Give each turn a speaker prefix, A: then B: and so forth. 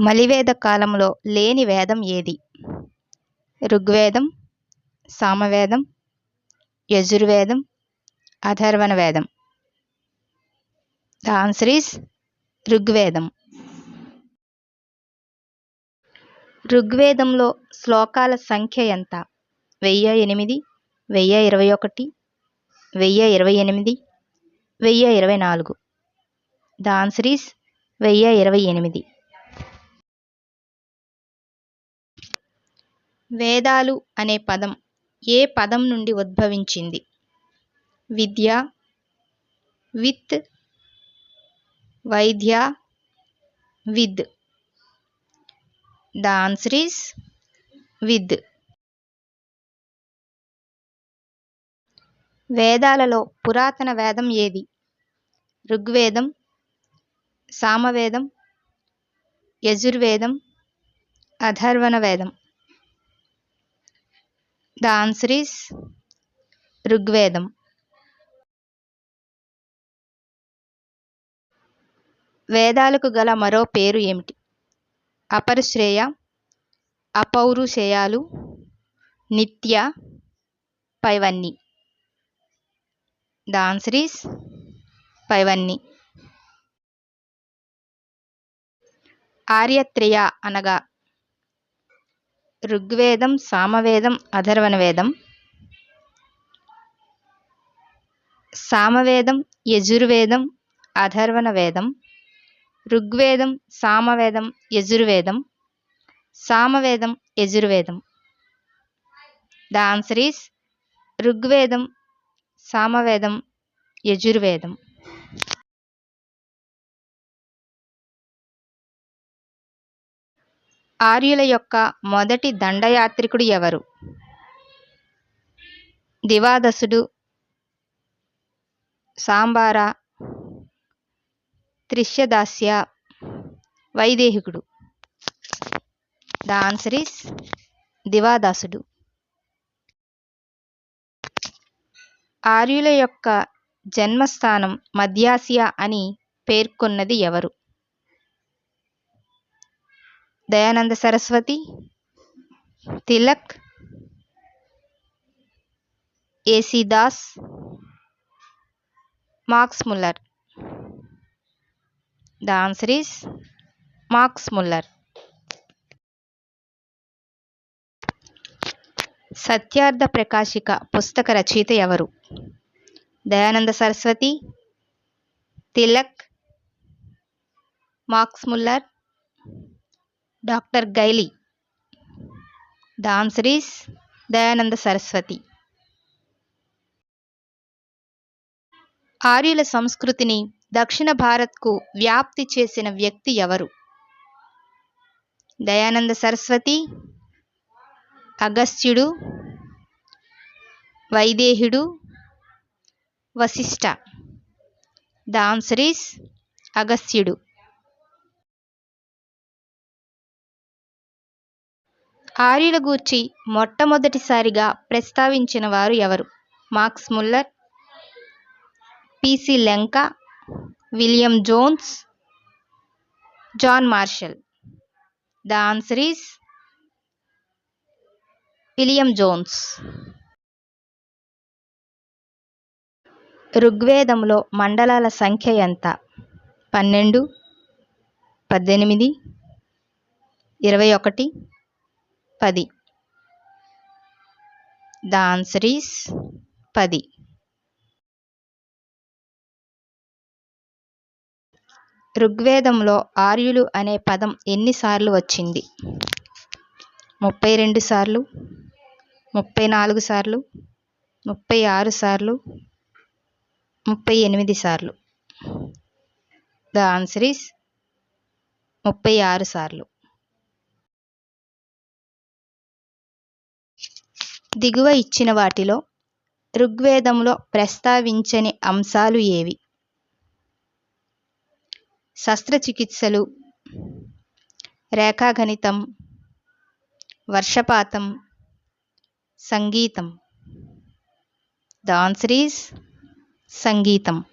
A: మలివేద కాలంలో లేని వేదం ఏది? ఋగ్వేదం సామవేదం యజుర్వేదం అథర్వణ వేదం. ద ఆన్సర్ ఈస్ ఋగ్వేదం. ఋగ్వేదంలో శ్లోకాల సంఖ్య ఎంత? వెయ్యి ఎనిమిది వెయ్యి ఇరవై ఒకటి వెయ్యి ఇరవై ఎనిమిది వెయ్యి ఇరవై నాలుగు. ద ఆన్సర్ ఈస్ వెయ్యి ఇరవై ఎనిమిది. వేదాలు అనే పదం ఏ పదం నుండి ఉద్భవించింది? విద్య విత్ వైద్య విద్. ద ఆన్సర్ ఈస్ విద్. వేదాలలో పురాతన వేదం ఏది? ఋగ్వేదం సామవేదం యజుర్వేదం అధర్వణ వేదం. ద ఆన్సర్ ఈస్ ఋగ్వేదం. వేదాలకు గల మరో పేరు ఏమిటి? అపరిశ్రేయ అపౌరుషేయాలు నిత్య పైవన్ని. ద ఆన్సర్ ఈస్ పైవన్నీ. ఆర్యత్రయ అనగా ఋగ్వేదం సామవేదం అథర్వణ వేదం సామవేదం యజుర్వేదం అథర్వణ వేదం ఋగ్వేదం సామవేదం యజుర్వేదం. సామవేదం యజుర్వేదం. ద ఆన్సర్ ఈస్ ఋగ్వేదం సామవేదం యజుర్వేదం. ఆర్యుల యొక్క మొదటి దండయాత్రికుడు ఎవరు? దివాదసుడు సాంబార త్రిష్యదాస్య వైదేహికుడు. ద ఆన్సర్ ఈస్ దివాదాసుడు. ఆర్యుల యొక్క జన్మస్థానం మధ్యాసియా అని పేర్కొన్నది ఎవరు? Dayananda Saraswati Tilak AC Das Max Muller the answer is Max Muller Satyartha ప్రకాశిక పుస్తక రచయిత ఎవరు Dayananda Saraswati Tilak Max Muller doctor గైలీ the Dayananda Saraswati. ఆర్యుల సంస్కృతిని దక్షిణ భారత్కు వ్యాప్తి చేసిన వ్యక్తి ఎవరు? దయానంద సరస్వతి అగస్త్యుడు వైదేహుడు వశిష్ట. ద అగస్త్యుడు. ఆర్యుల గూర్చి మొట్టమొదటిసారిగా ప్రస్తావించిన వారు ఎవరు? Max Muller PC Lenka William Jones John Marshall. The answer is William Jones. ఋగ్వేదంలో మండలాల సంఖ్య ఎంత? పన్నెండు పద్దెనిమిది ఇరవై ఒకటి పది. ద ఆన్సర్ ఈస్ పది. ఋగ్వేదంలో ఆర్యులు అనే పదం ఎన్నిసార్లు వచ్చింది? ముప్పై రెండు సార్లు ముప్పై నాలుగు సార్లు ముప్పై ఆరు సార్లు ముప్పై ఎనిమిది సార్లు. ద ఆన్సర్ ఈస్ ముప్పై ఆరు సార్లు. దిగువ ఇచ్చిన వాటిలో ఋగ్వేదంలో ప్రస్తావించని అంశాలు ఏవి? శస్త్రచికిత్సలు రేఖాగణితం వర్షపాతం సంగీతం. డాన్సరీస్ సంగీతం.